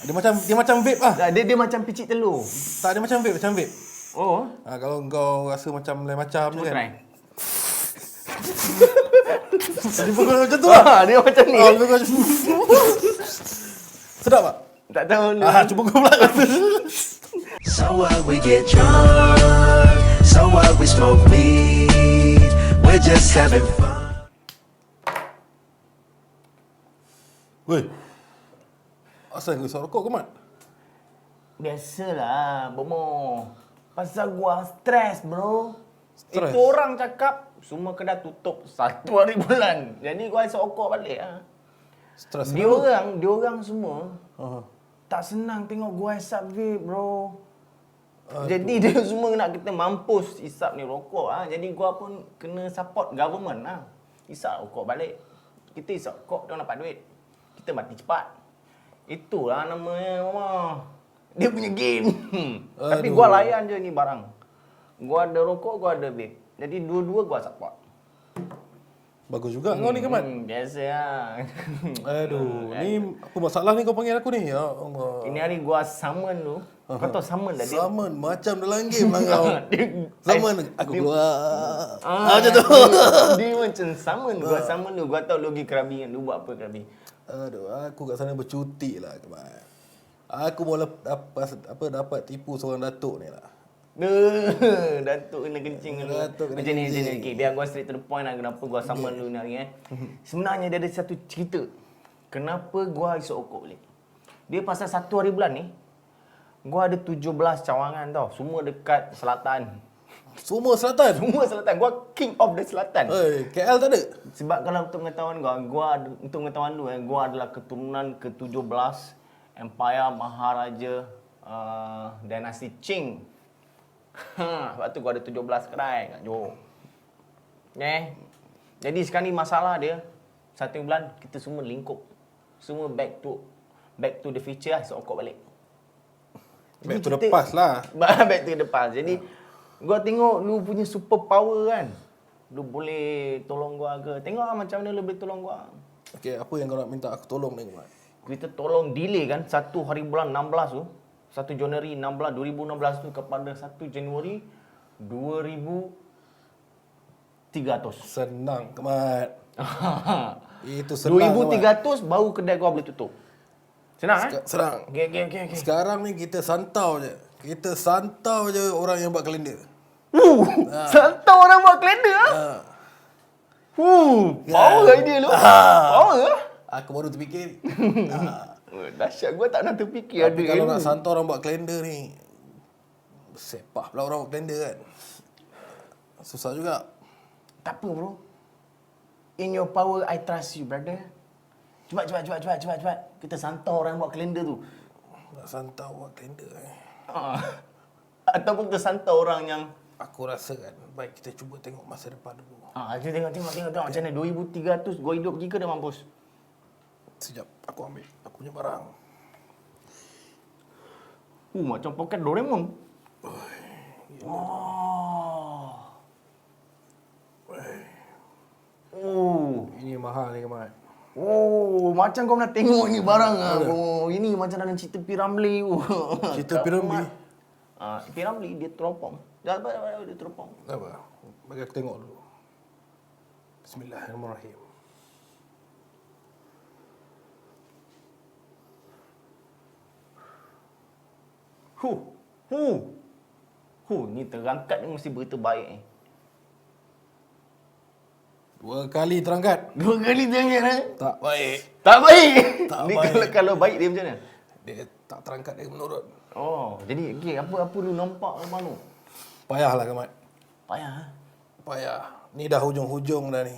Dia macam dia macam vape lah. Dah, Dia dia macam picit telur. Tak dia macam vape, macam vape. Oh. Ha, kalau kau rasa macam lain macam Cuba kan. try. Dia pukul macam tu lah. Ah, dia macam ni. Ah, dia macam Sedap tak? Tak tahu lu. Ah, cuba kau pula. So what we get drunk, so what we smoke weed, we're just having fun. Weh. Asal kau isap rokok ke, Mat? Biasalah, bomo. Pasal gua stres, bro. Stres? Itu orang cakap semua kedai tutup satu hari bulan. Jadi gua isap rokok balik ah. Stres Dia orang, dia orang semua Ha. tak senang tengok gua isap vape, bro. Jadi dia semua nak kita mampus isap ni rokok ah. Jadi gua pun kena support government ah. Isap rokok balik. Kita isap rokok dia dapat duit. Kita mati cepat. Itulah namanya mama. Dia punya game. Tapi Aduh. gua layan je ni barang. Gua ada rokok, gua ada vape. Jadi dua-dua gua support. Bagus juga kau ni, Kemat. Hmm, biasa lah. Aduh, ni apa masalah ni kau panggil aku ni? Ya Allah. Ini hari gua summon tu. Kau tahu summon dah dia. Summon macam dalam game lah kau. Dia- Summon aku keluar. Ah, macam tu. dia macam summon. Gua summon tu. Gua tahu logi kerabi kan. Dia buat apa kerabi. Aduh, aku kat sana bercuti lah, Kemat. Aku mau lep, dapat apa dapat tipu seorang datuk ni lah. Duh, Datuk kena kencing dulu. Datuk kena macam ni, macam ni. kencing. Okay, biar gua straight to the point lah kenapa gua summon dulu ni hari eh. Sebenarnya dia ada satu cerita. Kenapa gua isap rokok balik. Dia pasal satu hari bulan ni, gua ada 17 cawangan tau. Semua dekat selatan. Semua selatan. Semua selatan. Gua king of the selatan. Hei, KL tak ada? Sebab kalau untuk pengetahuan gua, gua untuk pengetahuan lu eh, gua adalah keturunan ke-17 Empire Maharaja uh, dinasti Qing. Ha, sebab tu gua ada 17 kedai kat Johor. Eh. Jadi sekarang ni masalah dia satu bulan kita semua lingkup. Semua back to back to the future lah, sokok balik. Back Jadi to the kita- past lah. back to the past. Jadi gua tengok lu punya super power kan. Lu boleh tolong gua ke. Tengok lah macam mana lu boleh tolong gua. Okey, apa yang kau nak minta aku tolong ni, Kemat? Kita tolong delay kan satu hari bulan 16 tu. 1 Januari 16 2016 tu kepada 1 Januari 2300. Senang, Kemat. Itu senang. Kemat. 2300 baru kedai gua boleh tutup. Senang eh? Sek- Senang. Okey okey okey okey. Sekarang ni kita santau je. Kita santau je orang yang buat kalender. Uh, santau orang buat kalender ah. Ha. Uh, power idea lu. Power ah. Aku baru terfikir. ha. Oh, Dahsyat gua tak nak terfikir Tapi ada kalau ilmu. nak santau orang buat kalender ni Sepah pula orang buat kalender kan Susah juga Tak apa bro. In your power I trust you brother. Cepat cepat cepat cepat cepat cepat. Kita santau orang buat kalender tu. Nak santau buat kalender eh. Ah. Ataupun kita santau orang yang Aku rasa kan Baik kita cuba tengok masa depan dulu Ah, kita tengok tengok tengok tengok macam mana 2300 gua hidup jika dia mampus. Sekejap Aku ambil Aku punya barang Uh, macam poket Doraemon. Oh. Oh. Ini mahal ni Kemat Oh, macam kau nak tengok ni barang ah. Oh, ini macam dalam cerita Piramli. Oh. Cerita Piramli? Ah, Piramli dia teropong. Dah apa dia teropong. Apa? Bagi aku tengok dulu Bismillahirrahmanirrahim Huh. Huh. Huh, ni terangkat ni mesti berita baik ni. Dua kali terangkat Dua kali terangkat eh? Tak baik Tak baik. Tak ni baik. kalau kalau baik dia macam mana? Dia tak terangkat dia menurut Oh, jadi okey apa apa lu nampak lepas tu? Payahlah Kemat Payah. ah. Payah Ni dah hujung-hujung dah ni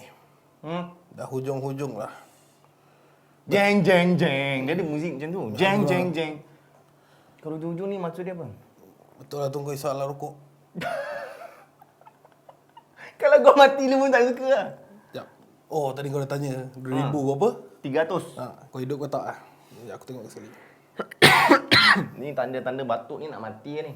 Hmm. Dah hujung-hujung lah Jeng jeng jeng. Dia ada muzik macam tu. Jeng jeng jeng. Kalau hujung-hujung ni maksud dia apa? Betul lah tunggu isap lah rokok Kalau kau mati lu pun tak suka lah. Sekejap Oh tadi kau dah tanya 2000 berapa? 300. Ha, kau hidup kau tak lah Sekejap aku tengok sekali ni tanda-tanda batuk ni nak mati ni.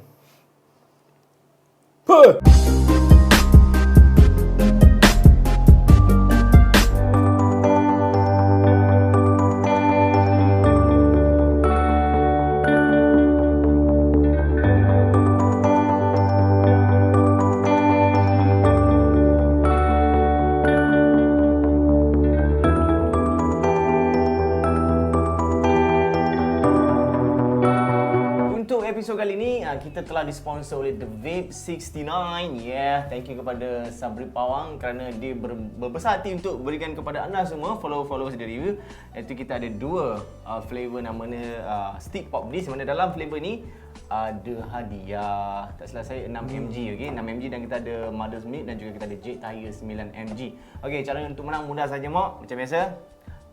Episod kali ni uh, kita telah disponsor oleh The Vape 69. Yeah, thank you kepada Sabri Pawang kerana dia ber, berbesar hati untuk berikan kepada anda semua follow-follow the review. Iaitu kita ada dua uh, flavor namanya uh, Stick Pop Bliss mana dalam flavor ni ada hadiah tak salah saya 6mg okey 6mg dan kita ada Mother's Milk dan juga kita ada Jade Tire 9mg. Okey, cara untuk menang mudah saja mak macam biasa.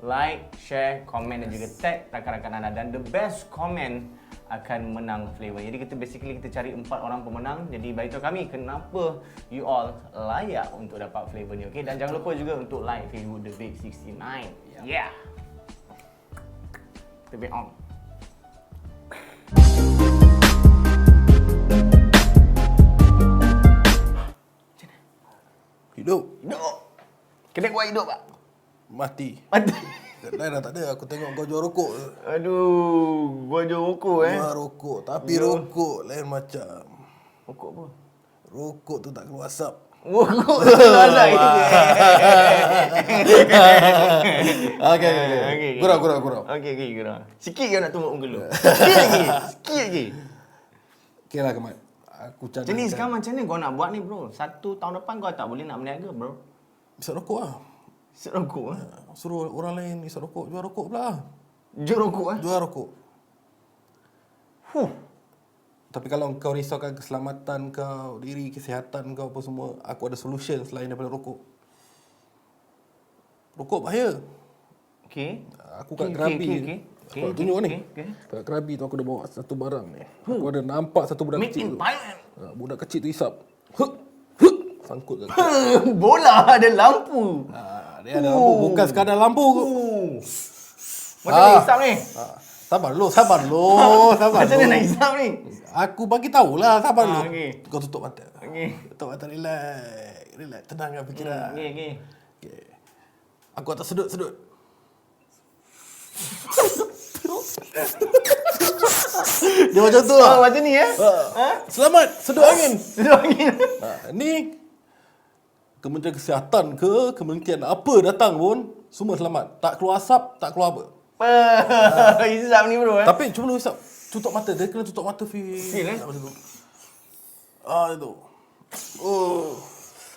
Like, share, komen dan juga tag rakan-rakan anda dan the best comment akan menang flavor. Jadi kita basically kita cari empat orang pemenang. Jadi beritahu kami kenapa you all layak untuk dapat flavor ni. Okay? Dan jangan lupa juga untuk like Facebook The Big 69. Yeah. Kita be on. Hidup. Hidup. Kena buat hidup pak. Mati. Mati. Lain dah tak ada. Aku tengok kau jual rokok. Aduh, gua jual rokok eh. Jual rokok. Tapi rokok lain macam. Rokok apa? Rokok tu tak keluar asap. Rokok tu ada itu. Okey, okey, okey. Gurau, gurau, gurau. Okey, okey, gurau. Sikit je nak tunggu muka lu. Sikit lagi. Sikit lagi. Okey lah, Kemal. Aku cadangkan. Macam ni sekarang macam ni kau nak buat ni bro. Satu tahun depan kau tak boleh nak berniaga bro. Isap rokok lah. Isap rokok eh. Suruh orang lain isap rokok. Jual rokok pula. Jual rokok eh. Jual rokok. Huh. Tapi kalau kau risaukan keselamatan kau, diri, kesihatan kau apa semua, aku ada solution selain daripada rokok. Rokok bahaya. Okey. Aku kat Krabi. okey, okey, Aku okey, nak tunjuk okey, ni. okey. Kat Krabi tu aku ada bawa satu barang ni. Aku ada nampak satu budak Made kecil tu. Ha, budak kecil tu hisap. Huk, huk, sangkut kat. Bola ada lampu. ha, dia ada lampu. Bukan sekadar lampu. Oh. Macam Ah. ni hisap ni. Ha, sabar dulu, sabar dulu. Sabar Macam mana nak hisap ni? Aku bagi tahulah, sabar Ah, dulu. okey. Kau tutup mata. Okey. Tutup mata, relax. Relax, tenangkan fikiran. Okey, okey. Okay. Aku atas sedut-sedut. Dia macam tu lah. Oh, macam ni eh? Ha. Selamat, sedut angin. Sedut angin. Ha, ni Kementerian Kesihatan ke, kementerian apa datang pun, semua selamat. Tak keluar asap, tak keluar apa. Hisap ni bro eh. Tapi cuba lu hisap. Tutup mata, dia kena tutup mata feel. Feel, eh? Hisap macam tu. Ah, itu. Oh.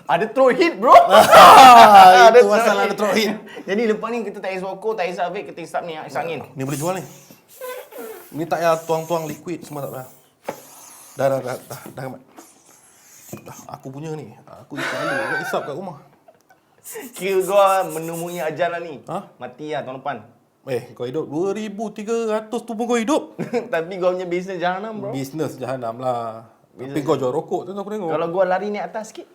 Ada throat hit bro. Ah, itu masalah ada throat hit. Jadi lepas ni kita tak hisap rokok, tak hisap vape, kita hisap ni, hisap angin. Ni boleh jual ni. Ni tak payah tuang-tuang liquid semua tak payah. Dah, dah, dah, dah, dah, dah, dah. Aku punya ni. Aku selalu agak isap kat rumah. Kira kau menemui ajal lah ni. Ha? Mati lah tahun depan. Eh, kau hidup 2,300 tu pun kau hidup. Tapi kau punya bisnes jahanam bro. Bisnes jahanam lah. Tapi kau jual rokok tu aku tengok. Kalau gua lari naik atas sikit.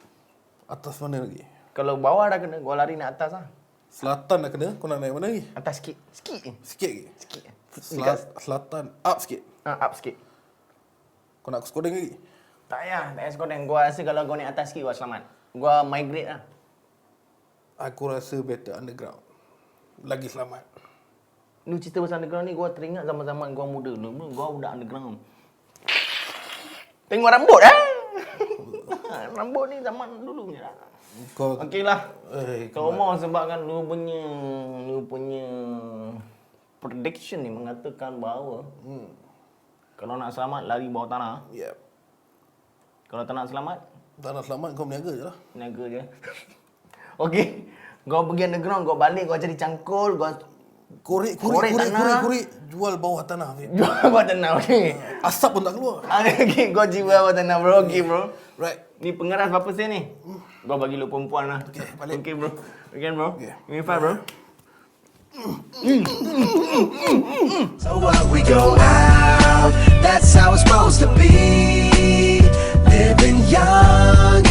Atas mana lagi? Kalau bawah dah kena, gua lari naik atas lah. Selatan dah kena, kau nak naik mana lagi? Atas sikit. Sikit je. Sikit lagi. Sikit. Selat, selatan, up sikit. Ha, up sikit. Kau nak skodeng lagi? Tak payah, tak payah sekolah. Gua rasa kalau kau naik atas sikit, gua selamat. Gua migrate lah. Aku rasa better underground. Lagi selamat. Lu cerita pasal underground ni, gua teringat zaman-zaman gua muda dulu. Gua budak underground. Tengok rambut eh? rambut ni zaman dulu punya lah. Kau Okey lah. Eh, Kau mau sebabkan lu punya lu punya prediction ni mengatakan bahawa hmm. kalau nak selamat lari bawah tanah. Yep. Kalau tak nak selamat, Tak nak selamat kau berniaga je lah. niaga je. Okey. Kau pergi underground, kau balik, kau cari cangkul, kau Korek, Korek korek, korek, korek, korek. Jual bawah tanah. Fik. jual bawah tanah. Okey. Ah, Asap pun tak keluar. Okey, kau jual bawah tanah bro. Okey bro. Right. Ni pengeras berapa sen ni? Gua bagi lu perempuan lah. Okey, balik. Okey bro. Okey bro. Okey. Give me five bro. So what we go out, that's how it's supposed to be. living young.